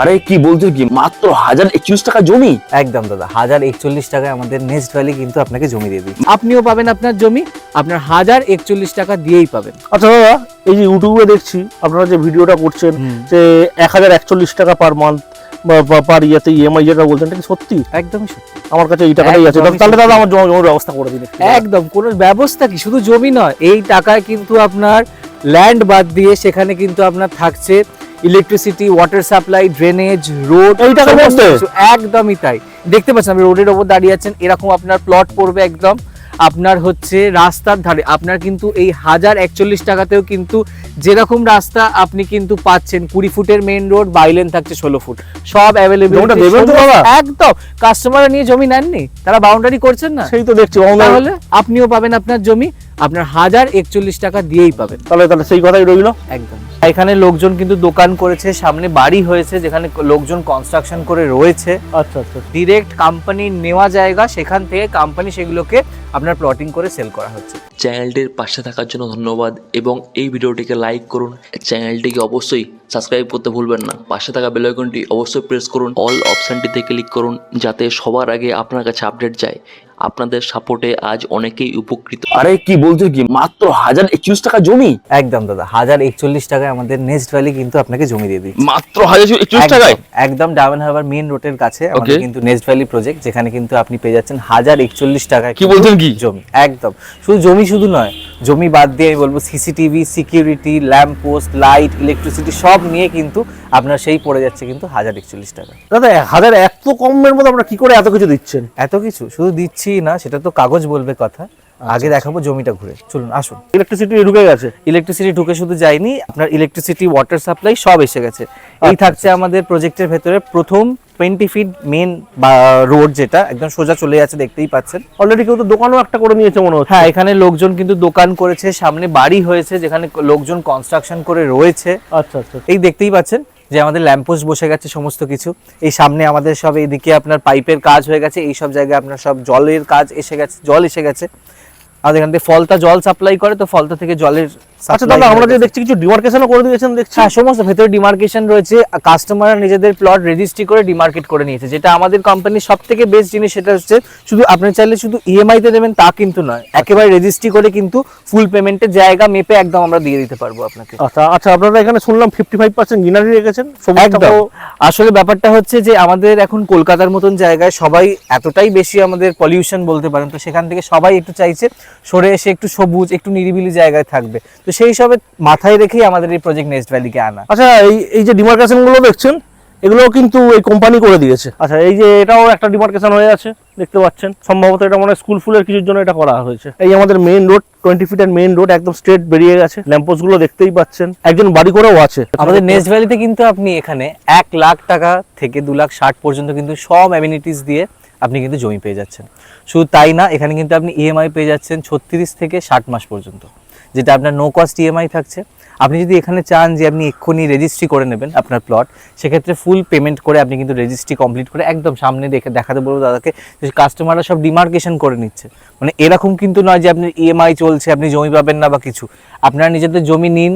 আরে কি বলছো কি? মাত্র হাজার একচল্লিশ টাকা জমি? একদম দাদা হাজার একচল্লিশ টাকায় আমাদের নেক্সট ভ্যালি কিন্তু আপনাকে জমি দিয়ে দিই আপনিও পাবেন আপনার জমি আপনার হাজার একচল্লিশ টাকা দিয়েই পাবেন। আচ্ছা দাদা এই যে ইউটিউবে দেখছি আপনারা যে ভিডিওটা করছেন যে এক হাজার একচল্লিশ টাকা পার মান্থ বা পার ইয়াতে ইএমআই যেটা বলছেন এটা সত্যি? একদমই সত্যি। আমার কাছে এই টাকাটাই আছে। তাহলে দাদা আমার জমা জমির ব্যবস্থা করে দিন একদম কোনো ব্যবস্থা কি? শুধু জমি নয় এই টাকায় কিন্তু আপনার ল্যান্ড বাদ দিয়ে সেখানে কিন্তু আপনার থাকছে electricity water supply drainage road এই টাকার মধ্যে? একদমই তাই। দেখতে পাচ্ছেন আপনি রোডের ওপর দাঁড়িয়ে আছেন এরকম আপনার প্লট পড়বে একদম। আপনার হচ্ছে রাস্তার ধারে। আপনার কিন্তু এই হাজার একচল্লিশ টাকাতেও কিন্তু যেরকম রাস্তা আপনি কিন্তু পাচ্ছেন কুড়ি ফুটের মেইন রোড বাইলেন থাকছে ষোলো ফুট। সব অ্যাভেলেবেল? একদম। কাস্টমার নিয়ে জমি নেননি? তারা বাউন্ডারি করছেন না? সেই তো দেখছি তাহলে আপনিও পাবেন আপনার জমি। আপনার হাজার একচল্লিশ টাকা দিয়েই পাবেন। তাহলে তাহলে সেই কথাই রইল। একদম। এখানে লোকজন কিন্তু দোকান করেছে সামনে বাড়ি হয়েছে যেখানে লোকজন কনস্ট্রাকশন করে রয়েছে। আচ্ছা আচ্ছা ডিরেক্ট কোম্পানি নেওয়া জায়গা সেখান থেকে কোম্পানি সেগুলোকে আপনার প্লটিং করে সেল করা হচ্ছে। চ্যানেলটির পাশে থাকার জন্য ধন্যবাদ এবং এই ভিডিওটিকে লাইক করুন। চ্যানেলটিকে অবশ্যই সাবস্ক্রাইব করতে ভুলবেন না। পাশে থাকা বেল আইকনটি অবশ্যই প্রেস করুন। অল অপশানটিতে ক্লিক করুন যাতে সবার আগে আপনার কাছে আপডেট যায়। আপনাদের সাপোর্টে আজ অনেকেই উপকৃত। আরে কি বলছো কি? মাত্র হাজার একচল্লিশ টাকা জমি? একদম দাদা হাজার একচল্লিশ টাকায় আমাদের নেক্সট ভ্যালি কিন্তু আপনাকে জমি দিয়ে দিই মাত্র হাজার একচল্লিশ টাকায়? একদম ডায়মন্ড হারবার মেইন রোডের কাছে আমাদের কিন্তু নেক্সট ভ্যালি প্রজেক্ট যেখানে কিন্তু আপনি পেয়ে যাচ্ছেন হাজার একচল্লিশ টাকায় কি বলছেন কি? জমি। একদম শুধু জমি শুধু নয় জমি বাদ দিয়ে আমি বলব CCTV security lamp post light electricity সব নিয়ে কিন্তু আপনার সেই পড়ে যাচ্ছে কিন্তু হাজার একচল্লিশ টাকা। দাদা হাজার এত কমের মধ্যে আপনারা কি করে এত কিছু দিচ্ছেন? এত কিছু শুধু দিচ্ছি না সেটা তো কাগজ বলবে কথা। আগে দেখাবো জমিটা ঘুরে। চলুন আসুন। ইলেকট্রিসিটি ঢুকে গেছে। ইলেকট্রিসিটি ঢুকে শুধু যায়নি আপনার ইলেকট্রিসিটি ওয়াটার সাপ্লাই সব এসে গেছে। এই থাকছে আমাদের প্রজেক্টের ভেতরে প্রথম টোয়েন্টি ফিট মেন বা রোড যেটা একদম সোজা চলে যাচ্ছে দেখতেই পাচ্ছেন। অলরেডি কেউ তো দোকানও একটা করে নিয়েছে মনে হচ্ছে। হ্যাঁ এখানে লোকজন কিন্তু দোকান করেছে সামনে বাড়ি হয়েছে যেখানে লোকজন কনস্ট্রাকশন করে রয়েছে। আচ্ছা আচ্ছা। এই দেখতেই পাচ্ছেন যে আমাদের ল্যাম্পোস্ট বসে গেছে সমস্ত কিছু। এই সামনে আমাদের সব এইদিকে আপনার পাইপের কাজ হয়ে গেছে, এই সব জায়গায় আপনার সব জলের কাজ এসে গেছে, জল এসে গেছে। আমাদের এখান থেকে ফলতা জল সাপ্লাই করে, তো ফলতা থেকে জলের আচ্ছা দাদা হয়ে আমরা যে গেছে। দেখছি কিছু ডিমার্কেশনও করে দিয়েছেন দেখছি। হ্যাঁ সমস্ত ভেতরে ডিমার্কেশন রয়েছে। কাস্টমাররা নিজেদের প্লট রেজিস্ট্রি করে ডিমার্কেট করে নিয়েছে। যেটা আমাদের কোম্পানির সব থেকে বেস্ট জিনিস সেটা হচ্ছে শুধু আপনি চাইলে শুধু ইএমআই তে দেবেন তা কিন্তু নয়। একেবারে রেজিস্ট্রি করে কিন্তু ফুল পেমেন্টের জায়গা মেপে একদম আমরা দিয়ে দিতে পারব আপনাকে। আচ্ছা আচ্ছা আপনারা এখানে শুনলাম ফিফটি ফাইভ পার্সেন্ট গ্রিনারি রেখেছেন একদম। আসলে ব্যাপারটা হচ্ছে যে আমাদের এখন কলকাতার মতন জায়গায় সবাই এতটাই বেশি আমাদের পলিউশন বলতে পারেন। তো সেখান থেকে সবাই একটু চাইছে সরে এসে একটু সবুজ একটু নিরিবিলি জায়গায় থাকবে। তো সেই সবে মাথায় রেখেই আমাদের এই প্রজেক্ট নেক্সট ভ্যালিকে আনা। আচ্ছা এই এই যে ডিমার্কেশনগুলো দেখছেন এগুলোও কিন্তু এই কোম্পানি করে দিয়েছে। আচ্ছা এই যে এটাও একটা ডিমার্কেশন হয়ে আছে দেখতে পাচ্ছেন। সম্ভবত এটা মনে স্কুল ফুলের কিছুর জন্য এটা করা হয়েছে। এই আমাদের মেইন রোড টোয়েন্টি ফিটের মেইন রোড একদম স্ট্রেট বেরিয়ে গেছে। ল্যাম্পোস্টগুলো দেখতেই পাচ্ছেন। একজন বাড়ি করেও আছে। আমাদের নেক্সট ভ্যালিতে কিন্তু আপনি এখানে এক লাখ টাকা থেকে দু লাখ ষাট পর্যন্ত কিন্তু সব অ্যামিনিটিস দিয়ে আপনি কিন্তু জমি পেয়ে যাচ্ছেন। শুধু তাই না এখানে কিন্তু আপনি ইএমআই পেয়ে যাচ্ছেন ছত্রিশ থেকে ষাট মাস পর্যন্ত। যেটা আপনার নো কস্ট ইএমআই থাকছে। আপনি যদি এখানে চান যে আপনি এক্ষুনি রেজিস্ট্রি করে নেবেন আপনার প্লট সেক্ষেত্রে ফুল পেমেন্ট করে আপনি কিন্তু রেজিস্ট্রি কমপ্লিট করে একদম সামনে দেখে দেখাতে বলব দাদাকে যে কাস্টমাররা সব ডিমার্কেশন করে নিচ্ছে। মানে এরকম কিন্তু নয় যে আপনার ইএমআই চলছে, আপনি জমি পাবেন না বা কিছু। আপনারা নিজেদের জমি নিন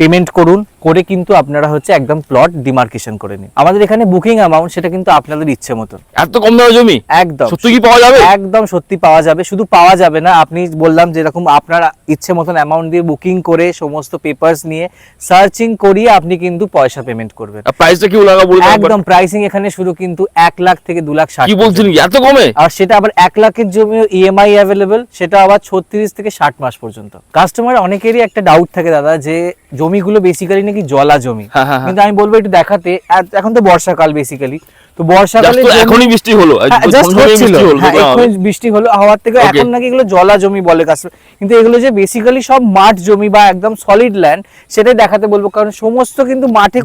পেমেন্ট করুন করে কিন্তু আপনারা হচ্ছে একদম প্লট ডিমার্কেশন করে নিন। আমাদের এখানে বুকিং অ্যামাউন্ট সেটা কিন্তু আপনাদের ইচ্ছে মতন। এত কম দামে জমি? একদম। সত্যি কি পাওয়া যাবে? একদম সত্যি পাওয়া যাবে। শুধু পাওয়া যাবে না আপনি বললাম যেরকম আপনার ইচ্ছে মতন অ্যামাউন্ট দিয়ে বুকিং করে সমস্ত পেপারস নিয়ে সার্চিং করিয়ে আপনি কিন্তু পয়সা পেমেন্ট করবেন। প্রাইসটা কি লাগা বলে দাও একবার। একদম প্রাইসিং এখানে শুরু কিন্তু এক লাখ থেকে দু লাখ ষাট কি বলছেন এত কমে? আর সেটা আবার এক লাখের জমি ইএমআই অ্যাভেলেবেল সেটা আবার ছত্রিশ থেকে ষাট মাস পর্যন্ত। কাস্টমার অনেকেরই একটা ডাউট থাকে দাদা যে জমিগুলো বেসিক্যালি নাকি জলা জমি? হ্যাঁ, হ্যাঁ, হ্যাঁ। কিন্তু আমি বলব একটু দেখাতে। এখন তো বর্ষাকাল বেসিক্যালি তো বর্ষাকালে এখনই বৃষ্টি হলো। বৃষ্টি হলো, হওয়ার থেকে এখন নাকি এগুলো জলা জমি বলে কাস্টমার কিন্তু এগুলো যে বেসিক্যালি সব মাঠ জমি বা একদম সলিড ল্যান্ড সেটাই দেখাতে বলব। কারণ সমস্ত কিন্তু মাঠে।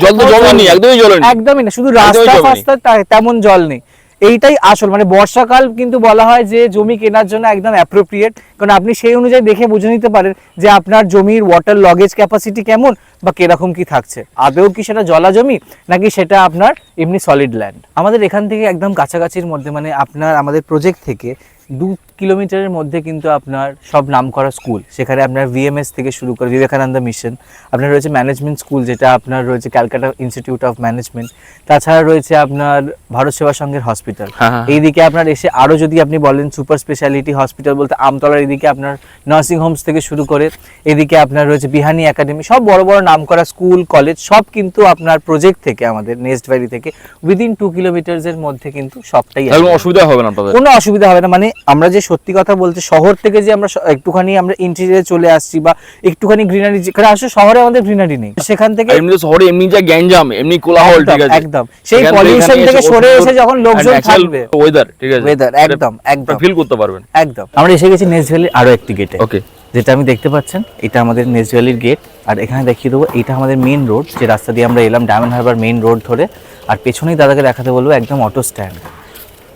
একদমই জল নেই। একদমই না শুধু রাস্তা ফাস্তা তেমন জল নেই। এইটাই আসল। মানে বর্ষাকাল কিন্তু বলা হয় যে জমি কেনার জন্য একদম অ্যাপ্রোপ্রিয়েট কারণ আপনি সেই অনুযায়ী দেখে বুঝে নিতে পারেন যে আপনার জমির ওয়াটার লগেজ ক্যাপাসিটি কেমন বা কীরকম কি থাকছে। আদৌ কি সেটা জলা জমি নাকি সেটা আপনার এমনি সলিড ল্যান্ড আমাদের এখান থেকে একদম কাছাকাছির মধ্যে মানে আপনার, আমাদের প্রজেক্ট থেকে দু কিলোমিটারের মধ্যে কিন্তু আপনার সব নামকরা স্কুল সেখানে আপনার ভিএমএস থেকে শুরু করে বিবেকানন্দ মিশন আপনার রয়েছে ম্যানেজমেন্ট স্কুল যেটা আপনার রয়েছে ক্যালকাটা ইনস্টিটিউট অফ ম্যানেজমেন্ট তাছাড়া রয়েছে আপনার ভারত সেবা সংঘের হসপিটাল হ্যাঁ, হ্যাঁ। এইদিকে আপনার এসে আরও যদি আপনি বলেন সুপার স্পেশালিটি হসপিটাল বলতে আমতলার এদিকে আপনার নার্সিং হোমস থেকে শুরু করে এদিকে আপনার রয়েছে বিহানি একাডেমি সব বড় বড় নামকরা স্কুল কলেজ সব কিন্তু আপনার প্রজেক্ট থেকে আমাদের নেক্সট ভ্যালি থেকে উইদিন টু কিলোমিটার্সের মধ্যে কিন্তু সবটাই। অসুবিধা হবে না কোনো অসুবিধা হবে না মানে আমরা যে সত্যি কথা বলতে শহর থেকে যে আমরা একটুখানি আমরা ইন্টেরিয়ারে চলে আসছি বা একটুখানি গ্রিনারি যেখানে আসলে শহরে আমাদের গ্রিনারি নেই। সেখান থেকে এমনি শহরে এমনি যা গ্যাঞ্জাম এমনি কোলাহল ঠিক আছে? একদম। সেই pollution থেকে সরে এসে যখন লোকজন থাকবে। ওয়েদার ঠিক আছে? Weather, একদম, একদম। ফিল করতে পারবেন। একদম। আমরা এসে গেছি নেক্সট ভ্যালির আরও একটি গেটে ওকে যেটা আমি দেখতে পাচ্ছেন এটা আমাদের নেক্সট ভ্যালির গেট আর এখানে দেখিয়ে দেবো এটা আমাদের মেইন রোড যে রাস্তা দিয়ে আমরা এলাম ডায়মন্ড হারবার মেইন রোড ধরে। আর পেছনেই দাদাকে দেখাতে বলব একদম অটো স্ট্যান্ড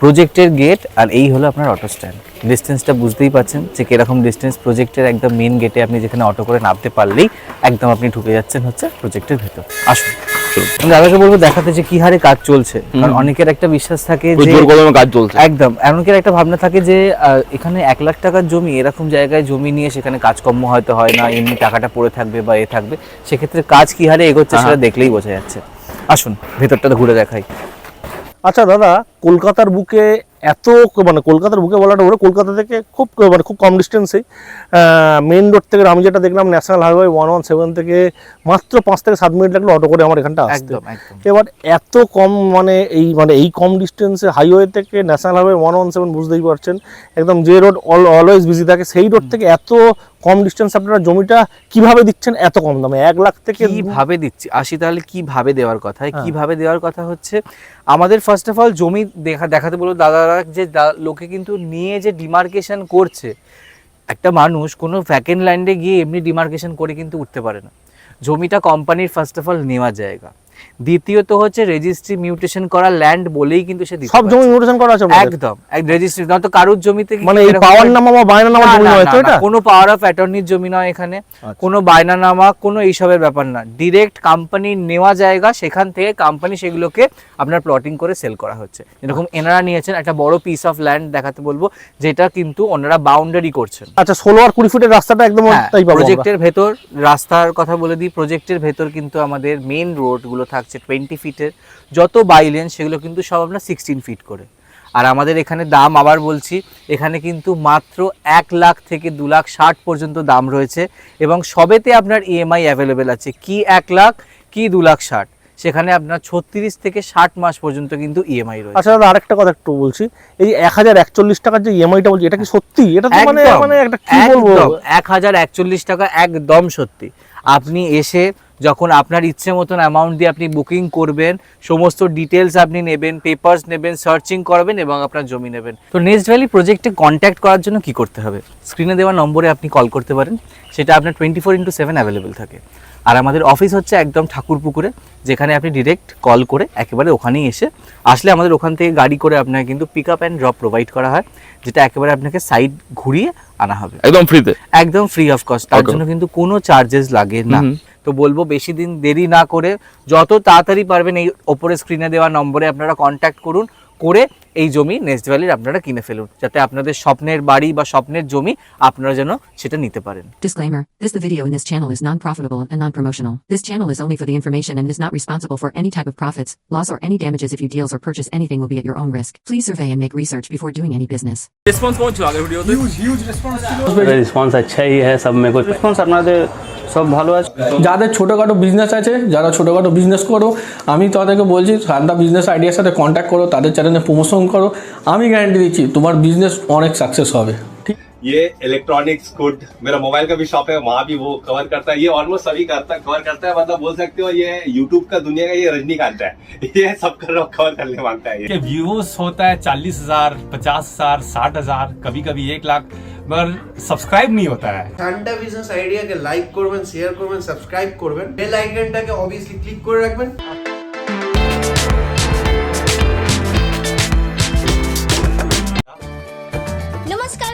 প্রজেক্টের গেট আর এই হলো আপনার অটো স্ট্যান্ড ডিস্টেন্সটা বুঝতেই পাচ্ছেন যে কীরকম ডিস্টেন্স প্রজেক্টের একদম মেইন গেটে আপনি যেখানে অটো করে নামতে পারলেই একদম আপনি ঢুকে যাচ্ছেন হচ্ছে প্রজেক্টের ভেতর। আসুন। আমি দাদাকে বলব দেখাতে যে কি হারে কাজ চলছে। কারণ অনেকের একটা বিশ্বাস থাকে যে কাজ চলছে। একদম। এমনকি একটা ভাবনা থাকে যে এখানে এক লাখ টাকার জমি এরকম জায়গায় জমি নিয়ে সেখানে কাজকর্ম হয়তো হয় না এমনি টাকাটা পড়ে থাকবে বা এ থাকবে। সেক্ষেত্রে কাজ কি হারে এগোচ্ছে সেটা দেখলেই বোঝা যাচ্ছে। আসুন ভেতরটা ঘুরে দেখাই। আচ্ছা দাদা কলকাতার বুকে এত মানে কলকাতার বুকে বলাটা ওরা কলকাতা থেকে খুব মানে খুব কম ডিস্টেন্সেই মেন রোড থেকে আমি যেটা দেখলাম national highway one one seven থেকে মাত্র পাঁচ থেকে সাত মিনিট লাগল অটো করে আমার এখানটা আসতে। এবার এত কম মানে এই মানে এই কম ডিস্টেন্সে হাইওয়ে থেকে national highway one one seven বুঝতেই পারছেন একদম যে রোড অলওয়েজ বিজি থাকে সেই রোড থেকে এত কম ডিস্টেন্স আপনারা জমিটা কীভাবে দিচ্ছেন এত কম দামে? এক লাখ থেকে কীভাবে দিচ্ছি? আসি তাহলে কীভাবে দেওয়ার কথা? হ্যাঁ। কীভাবে দেওয়ার কথা হচ্ছে আমাদের ফার্স্ট অফ অল জমি দেখা দেখাতে বলব দাদারা যে লোকে কিন্তু নিয়ে যে ডিমার্কেশন করছে একটা মানুষ কোনো ভ্যাকেন্ট ল্যান্ডে গিয়ে এমনি ডিমার্কেশন করে কিন্তু উঠতে পারে না। জমিটা কোম্পানির ফার্স্ট অফ অল নেওয়া জায়গা। দ্বিতীয়ত হচ্ছে রেজিস্ট্রি মিউটেশন করা ল্যান্ড বলেই কিন্তু সে সব জমি মিউটেশন করা আছে একদম এক রেজিস্ট্রি নয়তো কারুর জমিতে মানে এই পাওয়ার নামা বা বায়না নামা জমি না, নয় তো এটা? কোনো পাওয়ার অফ অ্যাটর্নির জমি নয় এখানে। কোনো বায়নানামা কোনো এইসবের ব্যাপার না। ডিরেক্ট কোম্পানির নেওয়া জায়গা সেখান থেকে কোম্পানি সেগুলোকে আপনার প্লটিং করে সেল করা হচ্ছে। যেরকম এনারা নিয়েছেন একটা বড় পিস অফ ল্যান্ড দেখাতে বলব যেটা কিন্তু ওনারা বাউন্ডারি করছেন। আচ্ছা ষোলো আর কুড়ি ফুটের রাস্তাটা একদম হ্যাঁ, তাই পাবো প্রজেক্টের ভেতর রাস্তার কথা বলে দিই প্রজেক্টের ভেতর কিন্তু আমাদের মেন রোডগুলো থাকছে টোয়েন্টি ফিটের যত বাইলেন সেগুলো কিন্তু সব আপনার সিক্সটিন ফিট করে। আর আমাদের এখানে দাম আবার বলছি এখানে কিন্তু মাত্র এক লাখ থেকে দু লাখ ষাট পর্যন্ত দাম রয়েছে এবং সবেতে আপনার ইএমআই অ্যাভেলেবেল আছে। কি এক লাখ কি দু লাখ ষাট। সেখানে আপনার ছত্রিশ থেকে ষাট মাস পর্যন্ত কিন্তু ইএমআই রয়েছে। আচ্ছা দাদা আরেকটা কথা একটু বলছি। এই এক হাজার একচল্লিশ টাকার যে ইএমআইটা বলছি এটা কি সত্যি? এটা তো মানে মানে একটা কি বলব? এক হাজার একচল্লিশ টাকা একদম সত্যি। আপনি এসে যখন আপনার ইচ্ছে মতন অ্যামাউন্ট দিয়ে আপনি বুকিং করবেন সমস্ত ডিটেলস আপনি নেবেন পেপারস নেবেন সার্চিং করবেন এবং আপনার জমি নেবেন। তো নেক্সট ভ্যালি প্রজেক্টে কন্ট্যাক্ট করার জন্য কি করতে হবে? স্ক্রিনে দেওয়া নম্বরে আপনি কল করতে পারেন সেটা আপনার twenty four into seven available থাকে। আর আমাদের অফিস হচ্ছে একদম ঠাকুরপুকুরে যেখানে আপনি ডিরেক্ট কল করে একেবারে ওখানেই এসে আসলে আমাদের ওখান থেকে গাড়ি করে আপনাকে কিন্তু pick up and drop provide করা হয় যেটা একেবারে আপনাকে সাইড ঘুরিয়ে আনা হবে। একদম ফ্রিতে একদম ফ্রি অফ কস্ট তার জন্য কিন্তু কোনো চার্জেস লাগে না। তো বলব বেশি দিন দেরি না করে যত তাড়াতাড়ি পারবেন এই ওপরে স্ক্রিনে দেওয়া নম্বরে আপনারা কন্ট্যাক্ট করুন। করে এই জমি নেক্সট ভ্যালির আপনারা কিনে ফেলুন যাতে আপনাদের স্বপ্নের বাড়ি বা স্বপ্নের জমি আপনারা যেন সেটা নিতে পারেন Disclaimer This the video in this channel is non profitable and non promotional. This channel is only for the information and is not responsible for any type of profits, loss, or any damages if you deals or purchase anything will be at your own risk. Please survey and make research before doing any business. Response কেমন ছিল আগের ভিডিওতে response আচ্ছাই হ্যাঁ সব মেরে কো response আপনাদের সব ভালো আছে যাদের ছোটোখাটো বিজনেস আছে যারা ছোটোখাটো বিজনেস করো আমি তাদেরকে বলছি শান্তা বিজনেস আইডিয়ার সাথে কন্ট্যাক্ট করো তাদের চ্যানেলে প্রমোশন করো আমি গ্যারান্টি দিচ্ছি তোমার বিজনেস অনেক সাকসেস হবে ঠিক ये इलेक्ट्रॉनिक्स गुड मेरा मोबाइल का भी शॉप है वहाँ भी वो कवर करता है ये ऑलमोस्ट सभी करता कवर करता है मतलब बोल सकते हो ये यूट्यूब का दुनिया का ये रजनीकांत है ये सब कर कवर करने मांगता है ये के व्यूज होता है चालीस हजार पचास हजार साठ हजार कभी कभी एक लाख मगर सब्सक्राइब नहीं होता है ঠান্ডা বিজনেস আইডিয়াকে লাইক করবেন শেয়ার করবেন সাবস্ক্রাইব করবেন বেল আইকনটাকে অবভিয়াসলি ক্লিক করে রাখবেন